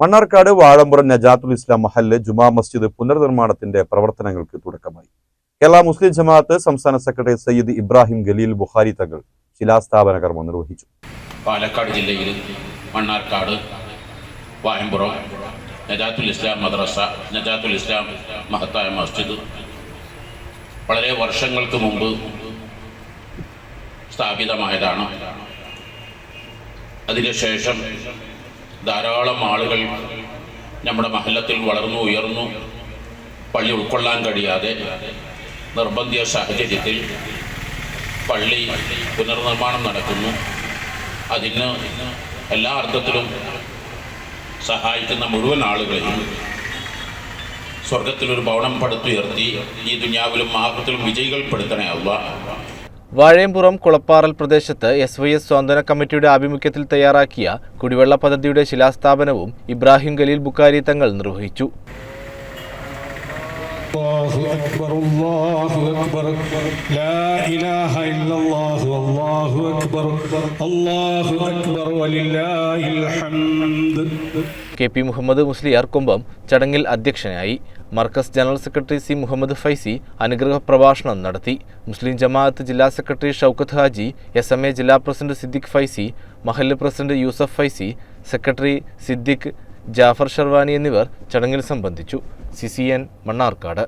മണ്ണാർക്കാട് വാഴമ്പുറം നജാത്തുൽ ഇസ്ലാം മഹല്ല് ജുമാ മസ്ജിദ് പുനർനിർമ്മാണത്തിന്റെ പ്രവർത്തനങ്ങൾക്ക് തുടക്കമായി. കേരള മുസ്ലിം ജമാഅത്ത് സംസ്ഥാന സെക്രട്ടറി സയ്യിദ് ഇബ്രാഹിം ഖലീൽ ബുഹാരി തങ്ങൾ ശിലാസ്ഥാപന കർമ്മം നിർവഹിച്ചു. പാലക്കാട് ജില്ലയിൽ മണ്ണാർക്കാട് വായമ്പുറം നജാത്തുൽ ഇസ്ലാം മദ്രസ നജാത്തുൽ ഇസ്ലാം മഹത്തായ മസ്ജിദ് വളരെ വർഷങ്ങൾക്ക് മുമ്പ് സ്ഥാപിതമായതാണ്. അതിനുശേഷം ധാരാളം ആളുകൾ നമ്മുടെ മഹലത്തിൽ വളർന്നു ഉയർന്നു പള്ളി ഉൾക്കൊള്ളാൻ കഴിയാതെ നിർബന്ധിത സാഹചര്യത്തിൽ പള്ളി പുനർനിർമ്മാണം നടക്കുന്നു. അതിന് എല്ലാ അർത്ഥത്തിലും സഹായിക്കുന്ന മുഴുവൻ ആളുകളെയും സ്വർഗത്തിലൊരു ഭവനം പടുത്തുയർത്തി ഈ ദുനിയാവിലും വിജയികൾ പെടുത്തണേ അല്ല വാഴയംപുറം കുളപ്പാറൽ പ്രദേശത്ത് എസ് വൈ എസ് സ്വാന്തന കമ്മിറ്റിയുടെ ആഭിമുഖ്യത്തിൽ തയ്യാറാക്കിയ കുടിവെള്ള പദ്ധതിയുടെ ശിലാസ്ഥാപനവും ഇബ്രാഹിം ഖലീൽ ബുക്കാരി തങ്ങൾ നിർവഹിച്ചു. കെ പി മുഹമ്മദ് മുസ്ലിയാർ കൊമ്പം ചടങ്ങിൽ അധ്യക്ഷനായി. Markaz general secretary C Muhammad Faizi അനുഗ്രഹ പ്രഭാഷണം നടത്തി. മുസ്ലിം ജമാഅത്ത് ജില്ലാ secretary Shoukath Haji S M A ജില്ലാ പ്രസിഡന്റ് സിദ്ദിഖ് ഫൈസി മഹല്ല് പ്രസിഡന്റ് യൂസഫ് ഫൈസി സെക്രട്ടറി സിദ്ദിഖ് ജാഫർ ഷർവാനി എന്നിവർ ചടങ്ങിൽ സംബന്ധിച്ചു. C C N Mannarkkad.